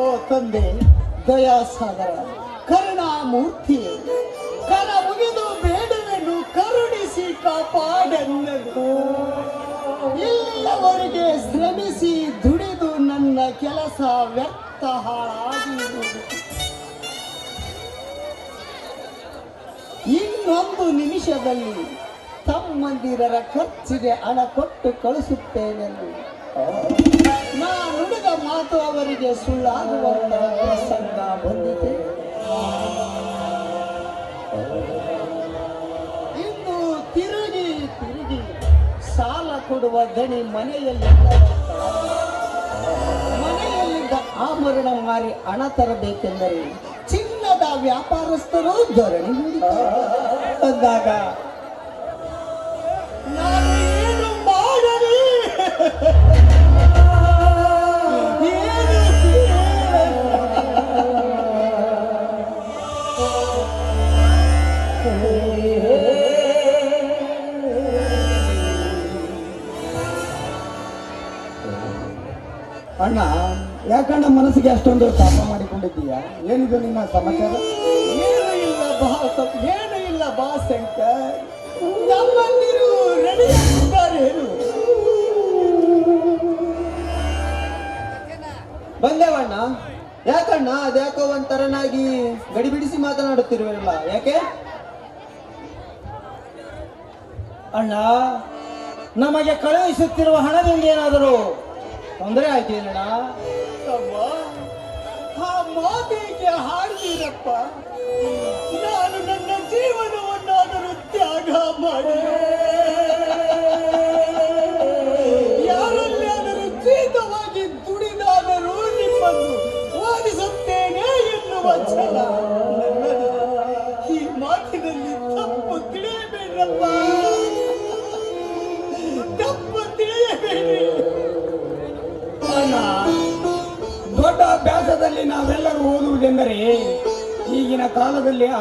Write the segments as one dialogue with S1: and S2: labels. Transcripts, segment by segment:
S1: ಓ ತಂದೆ, ದಯಾಸಾಗರ, ಕರುಣಾಮೂರ್ತಿ ಕರ ಮುಗಿದು ಬೇಡವೆಂದು ಕರುಣಿಸಿ ಕಾಪಾಡೆಂದನು ಇಲ್ಲಿಯವರೆಗೆ ಶ್ರಮಿಸಿ ದುಡಿದು ನನ್ನ ಕೆಲಸ ವ್ಯರ್ಥ ಹಾಳಾಗಿರುವುದು. ಇನ್ನೊಂದು ನಿಮಿಷದಲ್ಲಿ ತಮ್ಮಂದಿರರ ಖರ್ಚಿಗೆ ಹಣ ಕೊಟ್ಟು ಕಳಿಸುತ್ತೇನೆಂದು. ಮಾತು ಅವರಿಗೆ ಸುಳ್ಳಾಗುವಂತ ಪ್ರಸಂಗ ಬಂದಿದೆ ಇನ್ನು ತಿರುಗಿ ತಿರುಗಿ ಸಾಲ ಕೊಡುವ ದಣಿ ಮನೆಯಲ್ಲಿ ಮನೆಯಲ್ಲಿದ್ದ ಆಭರಣ ಮಾರಿ ಹಣ ತರಬೇಕೆಂದರೆ ಚಿನ್ನದ ವ್ಯಾಪಾರಸ್ಥರು ಧರಣಿ. ಅಂದಾಗ
S2: ಮನಸ್ಸಿಗೆ ಅಷ್ಟೊಂದು ತಾಪ ಮಾಡಿಕೊಂಡಿದ್ದೀಯ? ಏನಿದು ನಿಮ್ಮ ಸಮಾಚಾರ?
S1: ಏನು ಇಲ್ಲ ಬಾ ಏನು ಇಲ್ಲ ಬಾ ಶಂಕರ್. ನಮ್ಮಲ್ಲಿರು
S3: ಬಂದೇವಣ್ಣ? ಯಾಕಣ್ಣ? ಅದ್ಯಾಕೋ ಒಂಥರನಾಗಿ ಗಡಿ ಬಿಡಿಸಿ ಮಾತನಾಡುತ್ತಿರುವಲ್ಲ ಯಾಕೆ?
S2: ಅಣ್ಣ, ನಮಗೆ ಕಳುಹಿಸುತ್ತಿರುವ ಹಣದಿಂದ ಏನಾದರೂ ತೊಂದರೆ ಆಯ್ತೇನಣ್ಣ?
S1: ತಮ್ಮ ಆ ಮಾತಿಗೆ ನಾನು ನನ್ನ ಜೀವನವನ್ನಾದರೂ ತ್ಯಾಗ ಮಾಡಿ.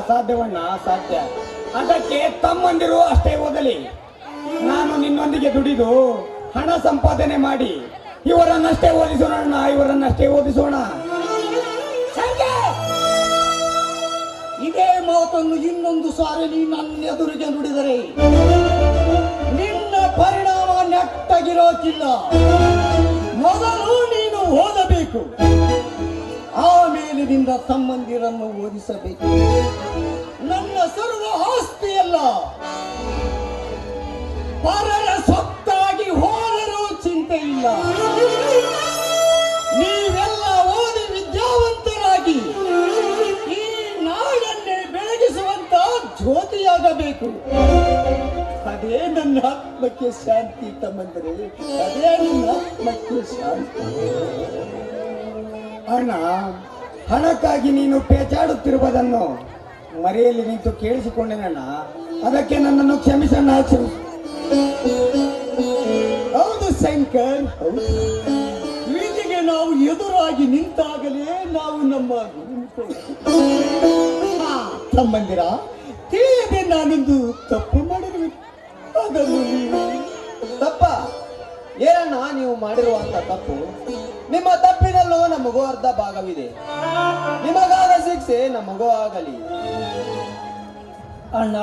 S2: ಕಾಲದಲ್ಲಿ ಅಸಾಧ್ಯವಣ್ಣ, ಅಸಾಧ್ಯ. ಅದಕ್ಕೆ ತಮ್ಮಂದಿರು ಅಷ್ಟೇ ಓದಲಿ ನಾನು ನಿನ್ನೊಂದಿಗೆ ದುಡಿದು ಹಣ ಸಂಪಾದನೆ ಮಾಡಿ ಇವರನ್ನಷ್ಟೇ ಓದಿಸೋಣ ಇವರನ್ನಷ್ಟೇ ಓದಿಸೋಣ.
S1: ಇದೇ ಮಾತನ್ನು ಇನ್ನೊಂದು ಸಾರಿ ನೀನು ನನ್ನ ಎದುರಿಗೆ ನುಡಿದರೆ. ನಿನ್ನ ಪರಿಣಾಮ ತಮ್ಮಂದಿರನ್ನು ಓದಿಸಬೇಕು. ನನ್ನ ಸರ್ವ ಆಸ್ತಿಯಲ್ಲ ಪರರ ಸ್ವತ್ತಾಗಿ ಹೋದರೂ ಚಿಂತೆ ಇಲ್ಲ. ನೀವೆಲ್ಲ ಓದಿ ವಿದ್ಯಾವಂತರಾಗಿ ಈ ನಾಡನ್ನೇ ಬೆಳಗಿಸುವಂತ ಜ್ಯೋತಿಯಾಗಬೇಕು. ಅದೇ ನನ್ನ ಆತ್ಮಕ್ಕೆ ಶಾಂತಿ ತಮ್ಮಂದರೆ, ಅದೇ ನನ್ನ ಆತ್ಮಕ್ಕೆ ಶಾಂತಿ.
S2: ಅಣ್ಣ ಹಣಕ್ಕಾಗಿ ನೀನು ಪೇಚಾಡುತ್ತಿರುವುದನ್ನು ಮರೆಯಲ್ಲಿ ನಿಂತು ಕೇಳಿಸಿಕೊಂಡೆನಣ್ಣ. ಅದಕ್ಕೆ ನನ್ನನ್ನು ಕ್ಷಮಿಸಣ್ಣ ಕ್ಷಮಿಸು
S1: ಹೌದು ಶಂಕರ್, ಹೌದು. ನಾವು ಎದುರಾಗಿ ನಿಂತಾಗಲೇ ನಾವು ನಮ್ಮ. ತಮ್ಮಂದಿರ, ತಿಳಿಯದೆ ನಾನೊಂದು ತಪ್ಪು ಮಾಡಿರಬೇಕು ಅದನ್ನು
S3: ತಪ್ಪ. ಏನಣ್ಣ, ನೀವು ಮಾಡಿರುವಂತ ತಪ್ಪು? ನಿಮ್ಮ ತಪ್ಪಿನಲ್ಲೂ ನಮಗೂ ಅರ್ಧ ಭಾಗವಿದೆ. ನಿಮಗಾದ ಶಿಕ್ಷೆ ನಮಗೂ ಆಗಲಿ.
S2: ಅಣ್ಣ,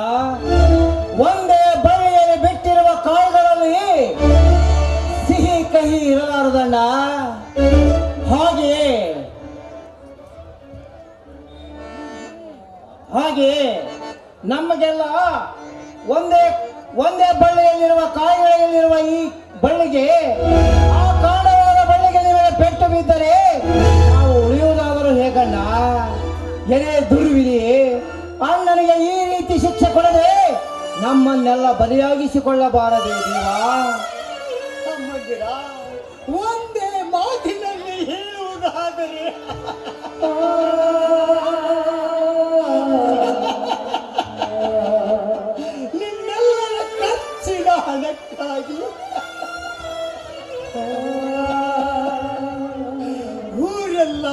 S2: ಒಂದೇ ಬಳ್ಳಿಯಲ್ಲಿ ಬಿಟ್ಟಿರುವ ಕಾಳುಗಳಲ್ಲಿ ಸಿಹಿ ಕಹಿ ಇರಲಾರದಣ್ಣ. ಹಾಗೆ ಹಾಗೆ ನಮಗೆಲ್ಲ ಒಂದೇ ಒಂದೇ ಬಳ್ಳಿಯಲ್ಲಿರುವ ಕಾಯಿಗಳಲ್ಲಿರುವ ಈ ಬಳ್ಳಿಗೆ ಬಿದ್ದರೆ ನಾವು ಉಳಿಯುವುದಾದರೂ ಹೇಗಣ್ಣ ಎನೆ ದುರ್ವಿಧಿ ಅಣ್ಣನಿಗೆ ಈ ರೀತಿ ಶಿಕ್ಷೆ ಕೊಡದೆ ನಮ್ಮನ್ನೆಲ್ಲ ಬಲಿಯಾಗಿಸಿಕೊಳ್ಳಬಾರದೆ ದೇವಾ.
S1: ಒಂದೇ ಮಾತಿನಲ್ಲಿ ಹೇಳುವುದಾದರೆ.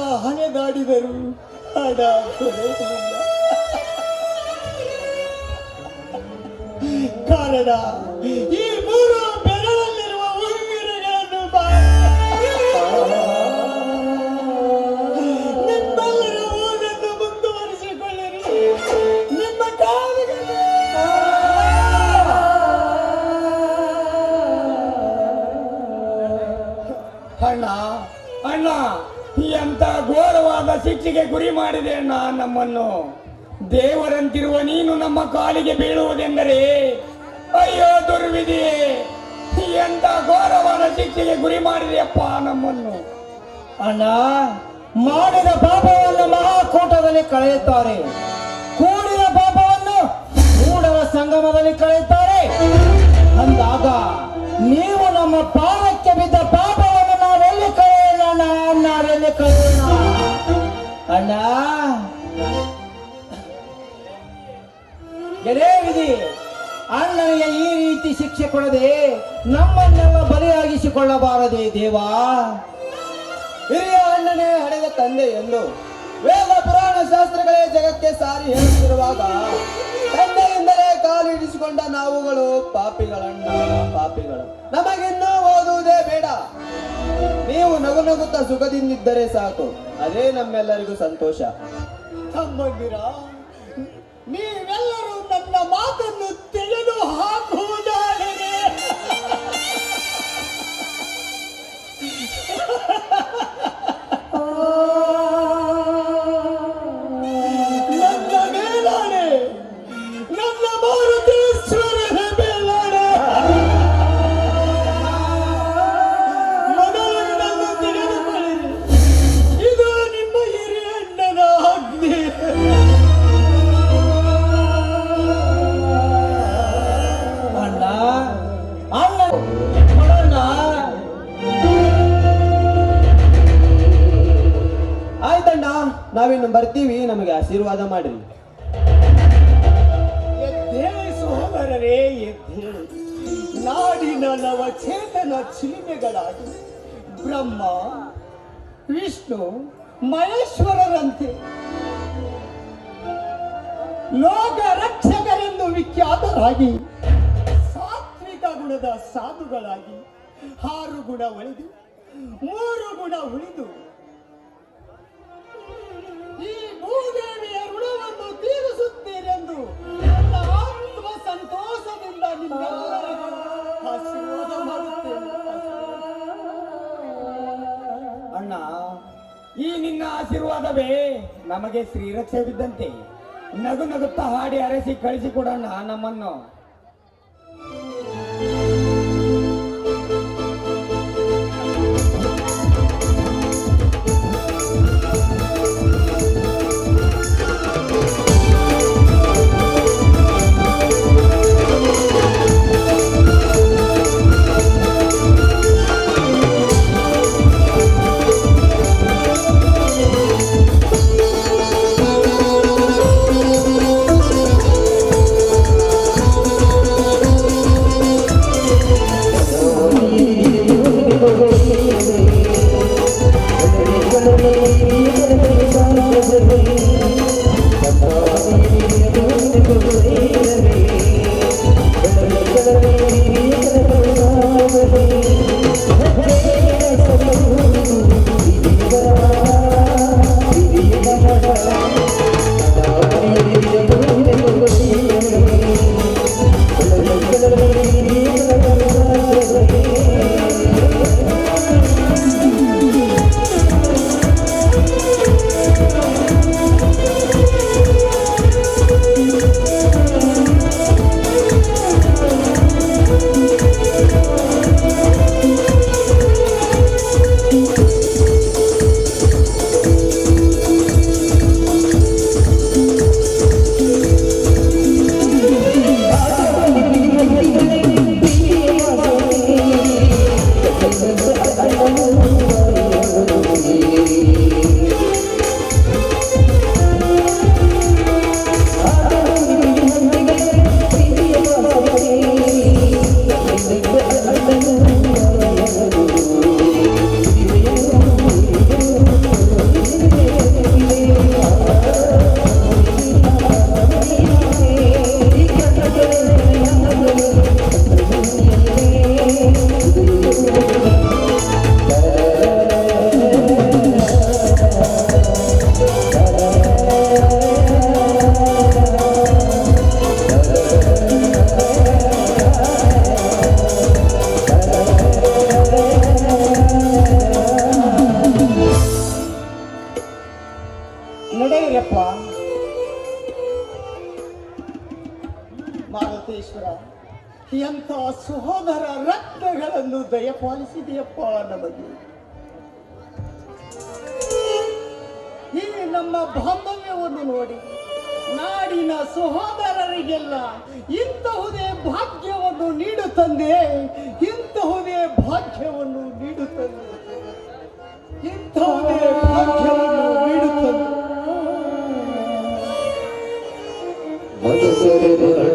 S1: ಊರೆಲ್ಲ ಹಣೆದಾಡಿದರು ಹಣ ಕಾರಣ ಈ ಮೂರು
S2: ಎಂತ ಘೋರವಾದ ಶಿಕ್ಷೆಗೆ ಗುರಿ ಮಾಡಿದೆ ನಾ ನಮ್ಮನ್ನು. ದೇವರಂತಿರುವ ನೀನು ನಮ್ಮ ಕಾಲಿಗೆ ಬೀಳುವುದೆಂದರೆ, ಅಯ್ಯೋ ದುರ್ವಿಧಿಯೇ ಎಂತ ಘೋರವಾದ ಶಿಕ್ಷೆಗೆ ಗುರಿ ಮಾಡಿದೆಯಪ್ಪ ನಮ್ಮನ್ನು.
S1: ಅಣ್ಣ, ಮಾಡಿದ ಪಾಪವನ್ನು ಮಹಾಕೂಟದಲ್ಲಿ ಕಳೆಯುತ್ತಾರೆ. ಕೂಡಿದ ಪಾಪವನ್ನು ಮೂಡರ ಸಂಗಮದಲ್ಲಿ ಕಳೆಯುತ್ತಾರೆ. ಅಂದಾಗ ನೀವು ನಮ್ಮ ಪಾಪಕ್ಕೆ ಬಿದ್ದ ನಾವೆಲ್ಲಿ ಕಳೆಯೋಣ ನಾವೆಲ್ಲ ಅಣ್ಣ. ಎಡೇ ವಿಧಿ ಅಣ್ಣನಿಗೆ ಈ ರೀತಿ ಶಿಕ್ಷೆ ಕೊಡದೆ ನಮ್ಮನ್ನೆಲ್ಲ ಬಲಿಯಾಗಿಸಿಕೊಳ್ಳಬಾರದೆ ದೇವಾ.
S3: ಹಿರಿಯ ಅಣ್ಣನೇ ಹಡೆದ ತಂದೆ ಎಂದು ವೇದ ಪುರಾಣ ಶಾಸ್ತ್ರಗಳೇ ಜಗಕ್ಕೆ ಸಾರಿ ಹೇಳುತ್ತಿರುವಾಗ ತಂದೆಯಿಂದಲೇ ಕಾಲಿಡಿಸಿಕೊಂಡ ನಾವುಗಳು ಪಾಪಿಗಳಣ್ಣ, ಪಾಪಿಗಳು. ನಮಗಿನ್ನೂ ಓದುವುದೇ ಬೇಡ. ನೀವು ನಗು ನಗುತ್ತಾ ಸುಖದಿಂದಿದ್ದರೆ ಸಾಕು. ಅದೇ ನಮ್ಮೆಲ್ಲರಿಗೂ ಸಂತೋಷ.
S1: ತಮ್ಮಂದಿರ ನೀವೆಲ್ಲರೂ ನನ್ನ ಮಾತನ್ನು ತೆಗೆದು ಹಾಕುವುದಾದರೆ
S3: ಆಶೀರ್ವಾದ ಮಾಡಿರಿ
S1: ಎದ್ದೇಳಿ. ನಾಡಿನ ನವಚೇತನ ಚಿಲಿಮೆಗಳಾಗಿ ಬ್ರಹ್ಮ, ವಿಷ್ಣು, ಮಹೇಶ್ವರರಂತೆ ಲೋಕ ರಕ್ಷಕರೆಂದು ವಿಖ್ಯಾತರಾಗಿ ಸಾತ್ವಿಕ ಗುಣದ ಸಾಧುಗಳಾಗಿ ಆರು ಗುಣ ಒಳಿದು ಮೂರು ಗುಣ ಉಳಿದು ಈ ಸಂತೋಷದಿಂದ ನಿಮ್ಮೆಲ್ಲರಿಗೂ
S2: ಅಣ್ಣ ಈ ನಿನ್ನ ಆಶೀರ್ವಾದವೇ ನಮಗೆ ಶ್ರೀರಕ್ಷವಿದ್ದಂತೆ ನಗು ನಗುತ್ತಾ ಹಾಡಿ ಅರಸಿ ಕಳಿಸಿಕೊಡಣ್ಣ ನಮ್ಮನ್ನು ಿ.
S1: Thank you. ನಮ್ಮ ಬಾಂಧವ್ಯವನ್ನು ನೋಡಿ ನಾಡಿನ ಸಹೋದರರಿಗೆಲ್ಲ ಇಂತಹುದೇ ಭಾಗ್ಯವನ್ನು ನೀಡುತ್ತಂದೆ ಇಂತಹುದೇ ಭಾಗ್ಯವನ್ನು ನೀಡುತ್ತಂದೆ. ಇಂತಹುದೇ ಭಾಗ್ಯವನ್ನು